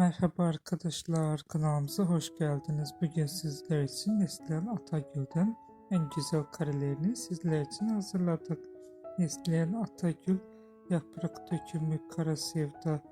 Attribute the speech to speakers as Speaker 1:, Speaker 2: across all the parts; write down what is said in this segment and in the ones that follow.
Speaker 1: Merhaba arkadaşlar, kanalımıza hoş geldiniz. Bugün sizler için Neslihan Atagül'den en güzel karelerini sizler için hazırladık. Neslihan Atagül, Yaprak Dökümü, Kara Sevda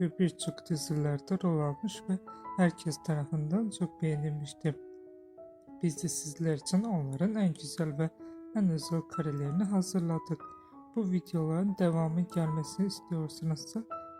Speaker 1: ve birçok dizilerde rol almış ve herkes tarafından çok beğenilmiştir. Biz de sizler için onların en güzel ve en özel karelerini hazırladık. Bu videoların devamı gelmesini istiyorsanız da